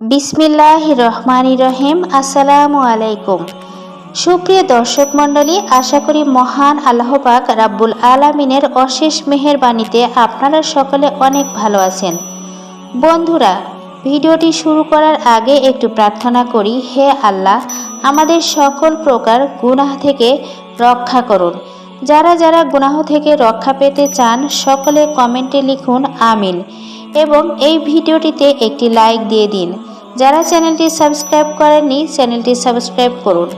বিসমিল্লাহ রহমান রহিম আসসালামু আলাইকুম। সুপ্রিয় দর্শক মণ্ডলী, আশা করি মহান আল্লাহবাক রাব্বুল আলামিনের অশেষ মেহেরবাণীতে আপনারা সকলে অনেক ভালো আছেন। বন্ধুরা, ভিডিওটি শুরু করার আগে একটু প্রার্থনা করি, হে আল্লাহ, আমাদের সকল প্রকার গুনাহ থেকে রক্ষা করুন। যারা যারা গুনাহ থেকে রক্ষা পেতে চান, সকলে কমেন্টে লিখুন, আমিন। এবং এই ভিডিওটিতে একটি লাইক দিয়ে দিন। যারা চ্যানেলটি সাবস্ক্রাইব করেননি, চ্যানেলটি সাবস্ক্রাইব করুন।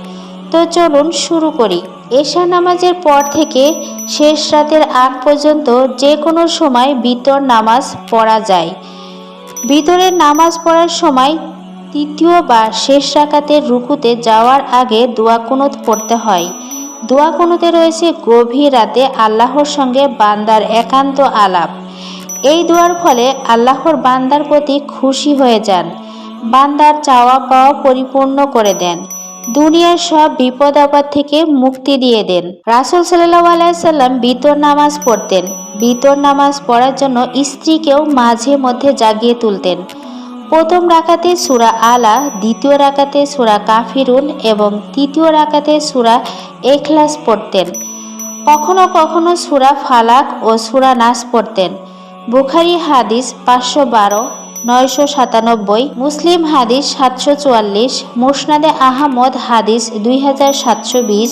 তো চলুন শুরু করি। এশা নামাজের পর থেকে শেষ রাতের আগ পর্যন্ত যে কোনো সময় বিতর নামাজ পড়া যায়। ভিতরের নামাজ পড়ার সময় তৃতীয় বা শেষ রাকাতের রুকুতে যাওয়ার আগে দোয়া কুনুত পড়তে হয়। দোয়া কুনুতে রয়েছে গভীর রাতে আল্লাহর সঙ্গে বান্দার একান্ত আলাপ। এই দোয়ার ফলে আল্লাহর বান্দার প্রতি খুশি হয়ে যান। বান্দার চাওয়া পাওয়া পরিপূর্ণ করে দেন। দুনিয়ার সব বিপদ আপদ থেকে মুক্তি দিয়ে দেন। রাসুল সাল্লাহ আলাইসাল্লাম বিতর নামাজ পড়তেন। বিতর নামাজ পড়ার জন্য স্ত্রীকেও মাঝে মধ্যে জাগিয়ে তুলতেন। প্রথম রাকাতে সুরা আলা, দ্বিতীয় রাকাতে সুরা কাফিরুন এবং তৃতীয় রাকাতে সুরা এখলাস পড়তেন। কখনো কখনো সুরা ফালাক ও সুরা নাস পড়তেন। বুখারি হাদিস পাঁচশো বারো, নয়শো সাতানব্বই, মুসলিম হাদিস সাতশো চুয়াল্লিশ, মুসনাদে আহমদ হাদিস দুই হাজার সাতশো বিশ,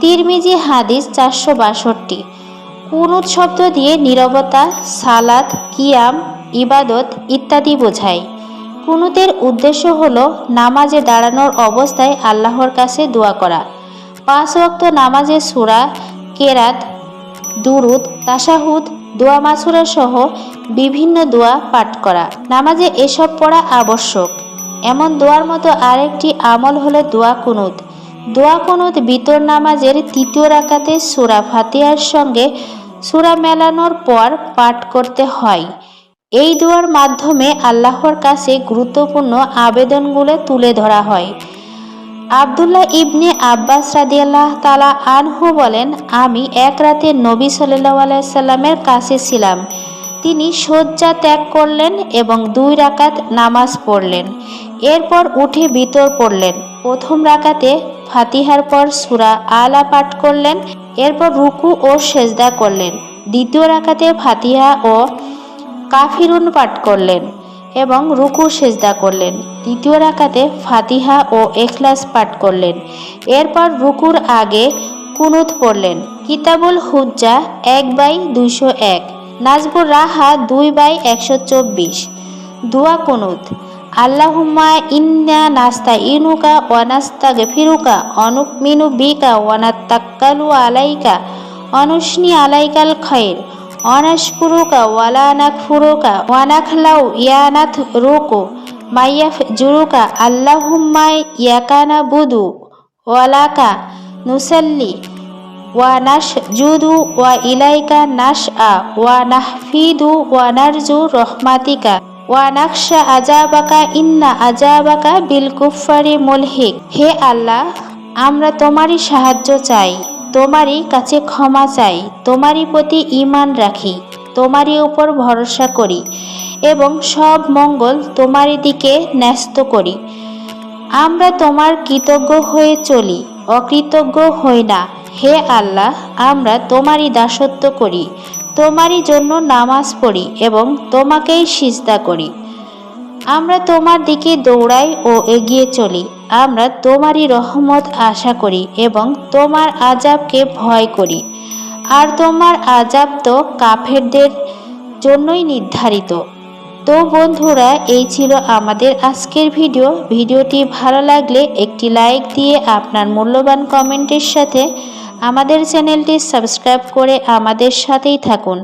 তিরমিজি হাদিস চারশো বাষট্টি। কুনুত শব্দ দিয়ে নীরবতা, সালাত, কিয়াম, ইবাদত ইত্যাদি বোঝায়? কুনুতের উদ্দেশ্য হলো নামাজে দাঁড়ানোর অবস্থায় আল্লাহর কাছে দোয়া করা। পাঁচ ওয়াক্ত নামাজে সুরা, কেরাত, দুরুদ তাসাহুদ দোয়া মাসুরা সহ বিভিন্ন দোয়া পাঠ করা। নামাজে এসব পড়া আবশ্যক। এমন দোয়ার মতো আরেকটি আমল হলো দোয়া কুনুত। দোয়া কুনুত বিতর নামাজের তৃতীয় রাকাতে সুরা ফাতিহার সঙ্গে সুরা মেলানোর পর পাঠ করতে হয়। এই দোয়ার মাধ্যমে আল্লাহর কাছে গুরুত্বপূর্ণ আবেদনগুলো তুলে ধরা হয়। আবদুল্লাহ ইবনে আব্বাস রাদিয়াল্লাহ তালা আনহু বলেন, আমি এক রাতে নবী সাল্লাহ আলাইসাল্লামের কাছে ছিলাম। তিনি শয্যা ত্যাগ করলেন এবং দুই রাকাত নামাজ পড়লেন। এরপর উঠে ভিতর পড়লেন। প্রথম রাকাতে ফাতিহার পর সুরা আলা পাঠ করলেন, এরপর রুকু ও সেজদা করলেন। দ্বিতীয় রাকাতে ফাতিহা ও কাফিরুন পাঠ করলেন। এবং রুকু সেজদা করলেন। দ্বিতীয় রাকাতে ফাতিহা ও এখলাস পাঠ করলেন। এরপর রুকুর আগে কুনুত পড়লেন। কিতাবুল হুজ্জা এক বাই দুইশো এক, নাজবুর রাহা দুই বাই একশো চব্বিশ। দুয়া কুনুত, আল্লাহুম্মা ইন্না নাস্তা ইনুকা ওয়ানাস্তা গেফিরুকা অনুক মিনু বিকা ওয়ানাত্তাক্কালু আলাইকা অনুষ্নি আলাইকাল খৈর অনাশকুরুকা ওয়ালা নাকফুরুকা ওয়ানাখলাউ ইয়ানাথ রুকু মাইয়াফ জুরুকা আল্লাহুম্মা ইয়াকানা বুদু ওয়ালাকা, নুসাল্লি ওয়া নাশ জুদু ওয়া ইলাইকা নাশ আ ওয়া নাহফিদু ওয়া নারজু রহমাতিকা ওয়া নাকশা আজাবাকা, ইন্না আজাবাকা বিল কুফারি মুলহিক। হে আল্লাহ, আমরা তোমারই সাহায্য চাই। তোমারই কাছে ক্ষমা চাই, তোমারই প্রতি ইমান রাখি, তোমারই উপর ভরসা করি এবং সব মঙ্গল তোমারই দিকে ন্যস্ত করি। আমরা তোমার কৃতজ্ঞ হয়ে চলি, অকৃতজ্ঞ হই না। হে আল্লাহ, আমরা তোমারই দাসত্ব করি, তোমারই জন্য নামাজ পড়ি এবং তোমাকেই সিজদা করি। আমরা তোমার দিকে দৌড়াই ও এগিয়ে চলি। আমরা তোমারই রহমত আশা করি এবং তোমার আজাবকে ভয় করি। আর তোমার আজাব তো কাফেরদের জন্যই নির্ধারিত। তো বন্ধুরা, এই ছিল আমাদের আজকের ভিডিও। ভিডিওটি ভালো লাগলে একটি লাইক দিয়ে আপনার মূল্যবান কমেন্টের সাথে আমাদের চ্যানেলটি সাবস্ক্রাইব করে আমাদের সাথেই থাকুন।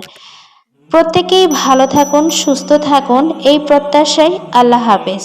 প্রত্যেকেই ভালো থাকুন সুস্থ থাকুন এই প্রত্যাশায় আল্লাহ হাফেজ।